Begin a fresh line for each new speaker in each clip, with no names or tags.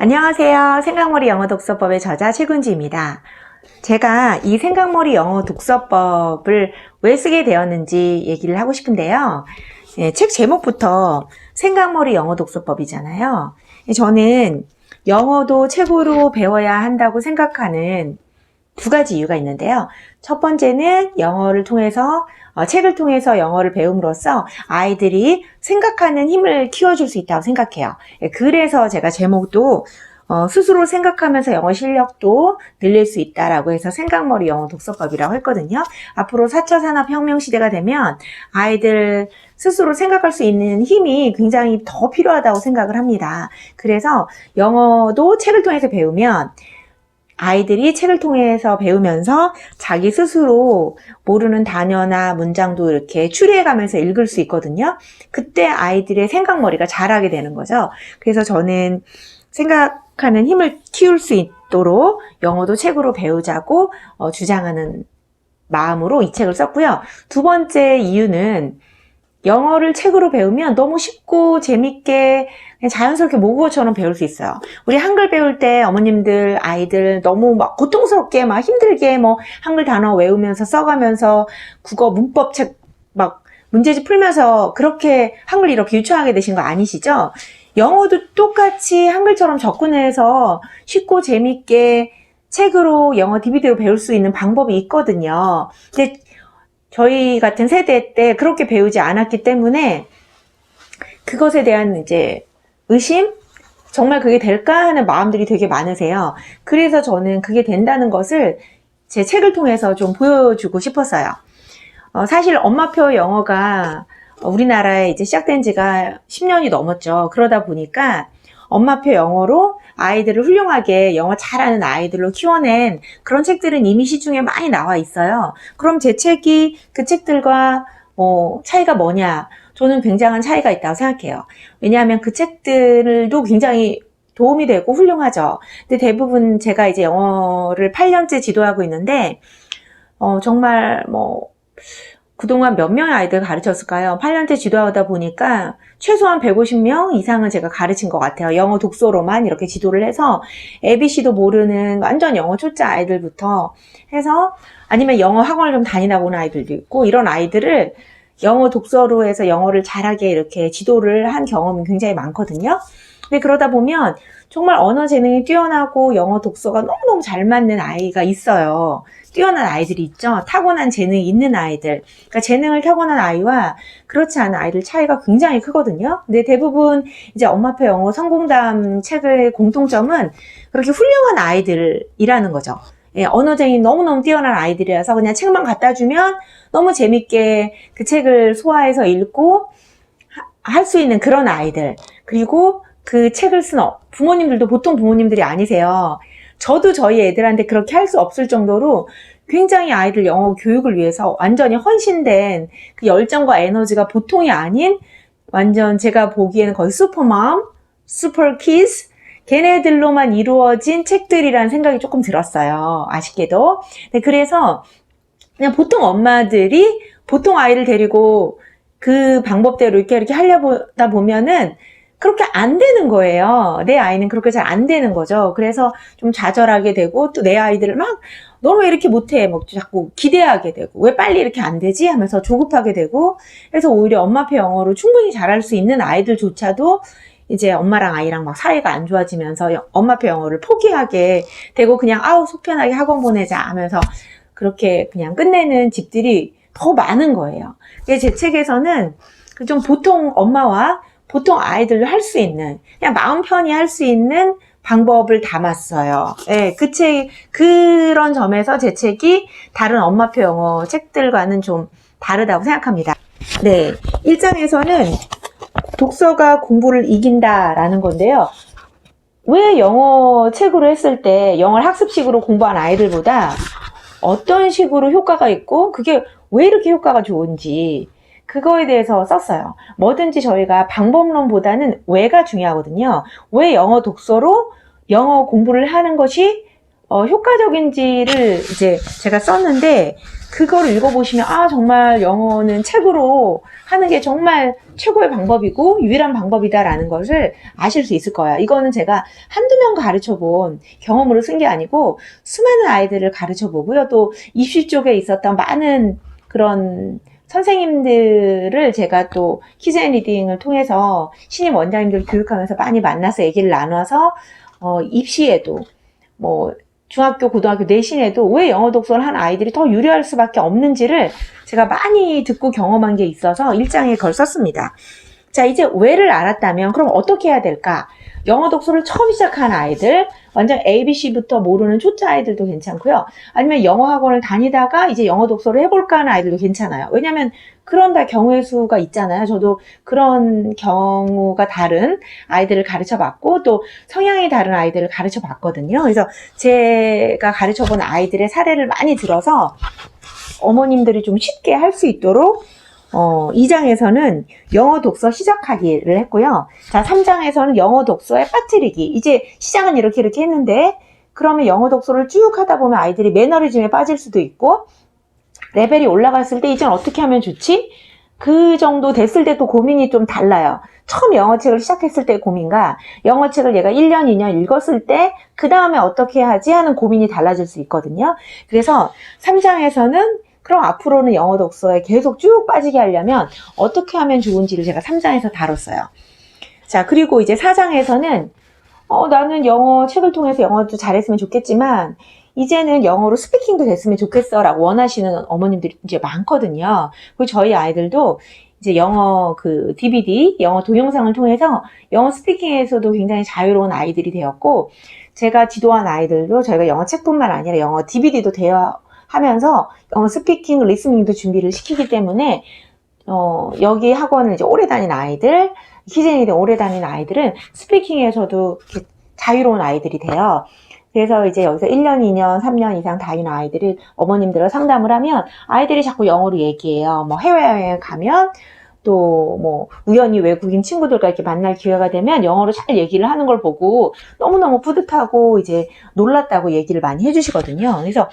안녕하세요. 생각머리 영어 독서법의 저자 최군지입니다. 제가 이 생각머리 영어 독서법을 왜 쓰게 되었는지 얘기를 하고 싶은데요. 예, 책 제목부터 생각머리 영어 독서법이잖아요. 저는 영어도 책으로 배워야 한다고 생각하는 두 가지 이유가 있는데요. 첫 번째는 영어를 통해서 어, 책을 통해서 영어를 배움으로써 아이들이 생각하는 힘을 키워줄 수 있다고 생각해요. 예, 그래서 제가 제목도 어, 스스로 생각하면서 영어 실력도 늘릴 수 있다라고 해서 생각머리 영어 독서법이라고 했거든요. 앞으로 4차 산업혁명 시대가 되면 아이들 스스로 생각할 수 있는 힘이 굉장히 더 필요하다고 생각을 합니다. 그래서 영어도 책을 통해서 배우면 아이들이 책을 통해서 배우면서 자기 스스로 모르는 단어나 문장도 이렇게 추리해 가면서 읽을 수 있거든요. 그때 아이들의 생각머리가 자라게 되는 거죠. 그래서 저는 생각하는 힘을 키울 수 있도록 영어도 책으로 배우자고 어, 주장하는 마음으로 이 책을 썼고요. 두 번째 이유는 영어를 책으로 배우면 너무 쉽고 재밌게 자연스럽게 모국어처럼 배울 수 있어요. 우리 한글 배울 때 어머님들, 아이들 너무 막 고통스럽게 막 힘들게 뭐 한글 단어 외우면서 써가면서 국어 문법 책 막 문제집 풀면서 그렇게 한글 이렇게 유창하게 되신 거 아니시죠? 영어도 똑같이 한글처럼 접근해서 쉽고 재밌게 책으로 영어 DVD로 배울 수 있는 방법이 있거든요. 근데 저희 같은 세대 때 그렇게 배우지 않았기 때문에 그것에 대한 이제 의심? 정말 그게 될까 하는 마음들이 되게 많으세요. 그래서 저는 그게 된다는 것을 제 책을 통해서 좀 보여주고 싶었어요. 어, 사실 엄마표 영어가 우리나라에 이제 시작된 지가 10년이 넘었죠. 그러다 보니까 엄마표 영어로 아이들을 훌륭하게 영어 잘하는 아이들로 키워낸 그런 책들은 이미 시중에 많이 나와 있어요. 그럼 제 책이 그 책들과 뭐 차이가 뭐냐? 저는 굉장한 차이가 있다고 생각해요. 왜냐하면 그 책들도 굉장히 도움이 되고 훌륭하죠. 근데 대부분 제가 이제 영어를 8년째 지도하고 있는데, 어, 정말 뭐, 그동안 몇 명의 아이들 가르쳤을까요? 8년째 지도하다 보니까 최소한 150명 이상은 제가 가르친 것 같아요. 영어 독서로만 이렇게 지도를 해서 ABC도 모르는 완전 영어 초짜 아이들부터 해서 아니면 영어 학원을 좀 다니다 온 아이들도 있고 이런 아이들을 영어 독서로 해서 영어를 잘하게 이렇게 지도를 한 경험이 굉장히 많거든요. 근데 그러다 보면 정말 언어 재능이 뛰어나고 영어 독서가 너무너무 잘 맞는 아이가 있어요. 뛰어난 아이들이 있죠. 타고난 재능이 있는 아이들. 그러니까 재능을 타고난 아이와 그렇지 않은 아이들 차이가 굉장히 크거든요. 근데 대부분 이제 엄마표 영어 성공담 책의 공통점은 그렇게 훌륭한 아이들이라는 거죠. 예, 언어쟁이 너무너무 뛰어난 아이들이라서 그냥 책만 갖다 주면 너무 재밌게 그 책을 소화해서 읽고 할 수 있는 그런 아이들. 그리고 그 책을 쓴 어- 부모님들도 보통 부모님들이 아니세요. 저도 저희 애들한테 그렇게 할 수 없을 정도로 굉장히 아이들 영어 교육을 위해서 완전히 헌신된 그 열정과 에너지가 보통이 아닌 완전 제가 보기에는 거의 슈퍼맘, 슈퍼키즈, 걔네들로만 이루어진 책들이라는 생각이 조금 들었어요. 아쉽게도. 네, 그래서 그냥 보통 엄마들이 보통 아이를 데리고 그 방법대로 이렇게 이렇게 하려다 보면은 그렇게 안 되는 거예요. 내 아이는 그렇게 잘 안 되는 거죠. 그래서 좀 좌절하게 되고 또 내 아이들을 막 너는 왜 이렇게 못해? 막 자꾸 기대하게 되고 왜 빨리 이렇게 안 되지? 하면서 조급하게 되고 그래서 오히려 엄마표 영어로 충분히 잘할 수 있는 아이들조차도 이제 엄마랑 아이랑 막 사이가 안 좋아지면서 여- 엄마표 영어를 포기하게 되고 그냥 아우 속 편하게 학원 보내자 하면서 그렇게 그냥 끝내는 집들이 더 많은 거예요. 제 책에서는 그좀 보통 엄마와 보통 아이들도 할 수 있는 그냥 마음 편히 할 수 있는 방법을 담았어요. 예, 그 책, 그런 점에서 제 책이 다른 엄마표 영어 책들과는 좀 다르다고 생각합니다. 네. 1장에서는 독서가 공부를 이긴다라는 건데요. 왜 영어 책으로 했을 때 영어를 학습식으로 공부한 아이들보다 어떤 식으로 효과가 있고 그게 왜 이렇게 효과가 좋은지 그거에 대해서 썼어요. 뭐든지 저희가 방법론보다는 왜가 중요하거든요. 왜 영어 독서로 영어 공부를 하는 것이 어, 효과적인지를 이제 제가 썼는데 그거를 읽어보시면 아 정말 영어는 책으로 하는 게 정말 최고의 방법이고 유일한 방법이다라는 것을 아실 수 있을 거예요. 이거는 제가 한두 명 가르쳐 본 경험으로 쓴 게 아니고 수많은 아이들을 가르쳐 보고요. 또 입시 쪽에 있었던 많은 그런 선생님들을 제가 또 키즈앤 리딩을 통해서 신임 원장님들 교육하면서 많이 만나서 얘기를 나눠서 어, 입시에도 뭐 중학교, 고등학교 내신에도 왜 영어 독서를 한 아이들이 더 유리할 수밖에 없는지를 제가 많이 듣고 경험한 게 있어서 일장에 걸 썼습니다. 자, 이제 왜를 알았다면 그럼 어떻게 해야 될까? 영어 독서를 처음 시작한 아이들, 완전 ABC부터 모르는 초짜 아이들도 괜찮고요. 아니면 영어 학원을 다니다가 이제 영어 독서를 해볼까 하는 아이들도 괜찮아요. 왜냐면 그런 다 경우의 수가 있잖아요. 저도 그런 경우가 다른 아이들을 가르쳐 봤고 또 성향이 다른 아이들을 가르쳐 봤거든요. 그래서 제가 가르쳐 본 아이들의 사례를 많이 들어서 어머님들이 좀 쉽게 할 수 있도록 어, 2장에서는 영어 독서 시작하기를 했고요. 자, 3장에서는 영어 독서에 빠뜨리기. 이제 시작은 이렇게 이렇게 했는데, 그러면 영어 독서를 쭉 하다 보면 아이들이 매너리즘에 빠질 수도 있고, 레벨이 올라갔을 때 이젠 어떻게 하면 좋지? 그 정도 됐을 때 또 고민이 좀 달라요. 처음 영어책을 시작했을 때 고민과 영어책을 얘가 1년, 2년 읽었을 때 그 다음에 어떻게 하지 하는 고민이 달라질 수 있거든요. 그래서 3장에서는 그럼 앞으로는 영어 독서에 계속 쭉 빠지게 하려면 어떻게 하면 좋은지를 제가 3장에서 다뤘어요. 자, 그리고 이제 4장에서는 어, 나는 영어 책을 통해서 영어도 잘했으면 좋겠지만 이제는 영어로 스피킹도 됐으면 좋겠어 라고 원하시는 어머님들이 이제 많거든요. 그리고 저희 아이들도 이제 영어 그 DVD, 영어 동영상을 통해서 영어 스피킹에서도 굉장히 자유로운 아이들이 되었고 제가 지도한 아이들도 저희가 영어 책뿐만 아니라 영어 DVD도 되어 하면서 영어 스피킹, 리스닝도 준비를 시키기 때문에 어, 여기 학원을 이제 오래 다닌 아이들, 키즈니드 오래 다닌 아이들은 스피킹에서도 자유로운 아이들이 돼요. 그래서 이제 여기서 1년, 2년, 3년 이상 다니는 아이들이 어머님들과 상담을 하면 아이들이 자꾸 영어로 얘기해요. 뭐 해외여행 가면 또 뭐 우연히 외국인 친구들과 이렇게 만날 기회가 되면 영어로 잘 얘기를 하는 걸 보고 너무너무 뿌듯하고 이제 놀랐다고 얘기를 많이 해주시거든요. 그래서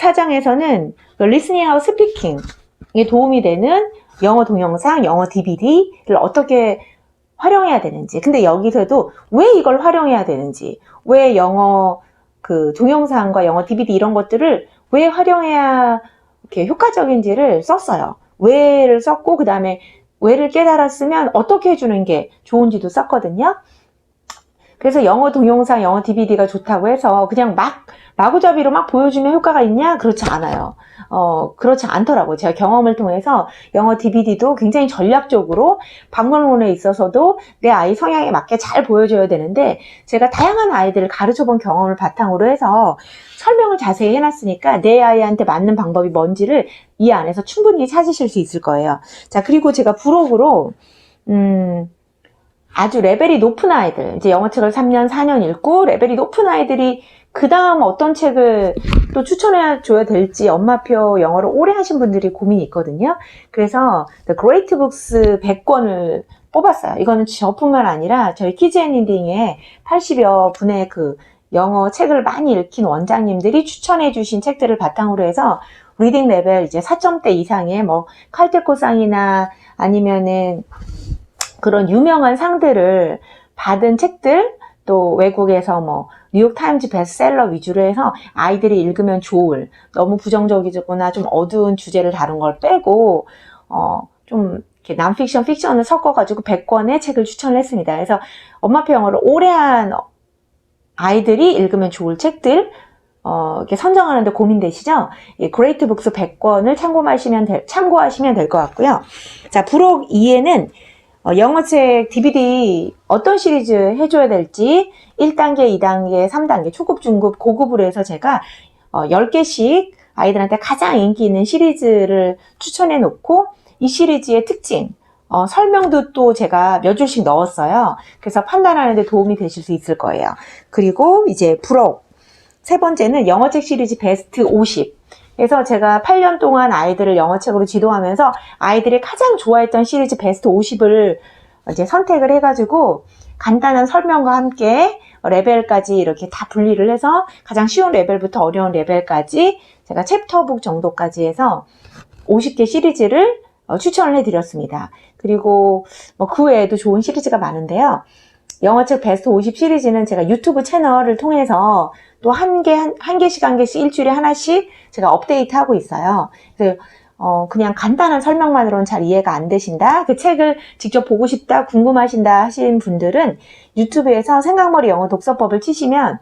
사장에서는 리스닝하고 스피킹에 도움이 되는 영어 동영상, 영어 DVD를 어떻게 활용해야 되는지. 근데 여기서도 왜 이걸 활용해야 되는지, 왜 영어 그 동영상과 영어 DVD 이런 것들을 왜 활용해야 이렇게 효과적인지를 썼어요. 왜를 썼고, 그 다음에 왜를 깨달았으면 어떻게 해주는 게 좋은지도 썼거든요. 그래서 영어 동영상, 영어 DVD가 좋다고 해서 그냥 막 마구잡이로 막 보여주면 효과가 있냐? 그렇지 않아요. 어, 그렇지 않더라고요. 제가 경험을 통해서 영어 DVD도 굉장히 전략적으로 방문론에 있어서도 내 아이 성향에 맞게 잘 보여줘야 되는데 제가 다양한 아이들을 가르쳐 본 경험을 바탕으로 해서 설명을 자세히 해놨으니까 내 아이한테 맞는 방법이 뭔지를 이 안에서 충분히 찾으실 수 있을 거예요. 자, 그리고 제가 부록으로, 음, 아주 레벨이 높은 아이들, 이제 영어책을 3년, 4년 읽고 레벨이 높은 아이들이 그 다음 어떤 책을 또 추천해 줘야 될지 엄마표 영어를 오래 하신 분들이 고민이 있거든요. 그래서 The Great Books 100권을 뽑았어요. 이거는 저뿐만 아니라 저희 키즈 앤 리딩의 80여 분의 그 영어 책을 많이 읽힌 원장님들이 추천해 주신 책들을 바탕으로 해서 리딩 레벨 이제 4점대 이상의 뭐 칼테코상이나 아니면은 그런 유명한 상들을 받은 책들 또 외국에서 뭐 뉴욕 타임즈 베스트셀러 위주로 해서 아이들이 읽으면 좋을 너무 부정적이거나 좀 어두운 주제를 다룬 걸 빼고 어 좀 이렇게 남픽션, 픽션을 섞어가지고 100권의 책을 추천을 했습니다. 그래서 엄마표 영어를 오래 한 아이들이 읽으면 좋을 책들 어, 이렇게 선정하는데 고민되시죠? 이 그레이트 북스 100권을 참고하시면 될, 참고하시면 될 것 같고요. 자, 부록 2에는 어, 영어책 DVD 어떤 시리즈 해줘야 될지 1단계, 2단계, 3단계, 초급, 중급, 고급으로 해서 제가 어, 10개씩 아이들한테 가장 인기 있는 시리즈를 추천해 놓고 이 시리즈의 특징, 어, 설명도 또 제가 몇 줄씩 넣었어요. 그래서 판단하는데 도움이 되실 수 있을 거예요. 그리고 이제 부록 세 번째는 영어책 시리즈 베스트 50. 그래서 제가 8년 동안 아이들을 영어책으로 지도하면서 아이들이 가장 좋아했던 시리즈 베스트 50을 이제 선택을 해가지고 간단한 설명과 함께 레벨까지 이렇게 다 분리를 해서 가장 쉬운 레벨부터 어려운 레벨까지 제가 챕터북 정도까지 해서 50개 시리즈를 어, 추천을 해드렸습니다. 그리고 뭐 그 외에도 좋은 시리즈가 많은데요. 영어책 베스트 50 시리즈는 제가 유튜브 채널을 통해서 또 한 개, 한, 한 개씩 한 개씩 일주일에 하나씩 제가 업데이트 하고 있어요. 그래서 어, 그냥 간단한 설명만으로는 잘 이해가 안 되신다. 그 책을 직접 보고 싶다, 궁금하신다 하신 분들은 유튜브에서 생각머리 영어 독서법을 치시면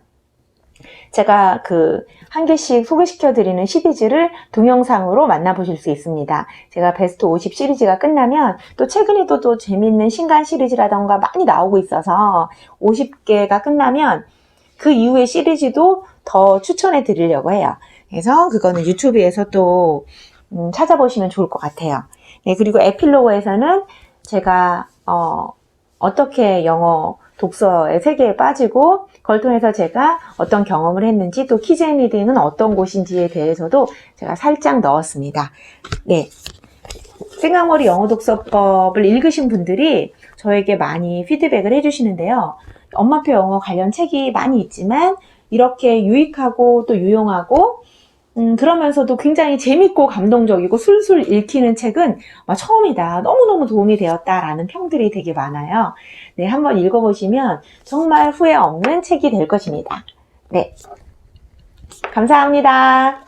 제가 그 한 개씩 소개시켜 드리는 시리즈를 동영상으로 만나보실 수 있습니다. 제가 베스트 50 시리즈가 끝나면 또 최근에도 또 재밌는 신간 시리즈라던가 많이 나오고 있어서 50개가 끝나면 그 이후의 시리즈도 더 추천해 드리려고 해요. 그래서 그거는 유튜브에서 또 음, 찾아보시면 좋을 것 같아요. 네, 그리고 에필로그에서는 제가 어, 어떻게 영어 독서의 세계에 빠지고 그걸 통해서 제가 어떤 경험을 했는지 또 키즈앤리드는 어떤 곳인지에 대해서도 제가 살짝 넣었습니다. 네. 생각머리 영어 독서법을 읽으신 분들이 저에게 많이 피드백을 해주시는데요. 엄마표 영어 관련 책이 많이 있지만 이렇게 유익하고 또 유용하고 음, 그러면서도 굉장히 재밌고 감동적이고 술술 읽히는 책은 아, 처음이다. 너무너무 도움이 되었다라는 평들이 되게 많아요. 네, 한번 읽어보시면 정말 후회 없는 책이 될 것입니다. 네. 감사합니다.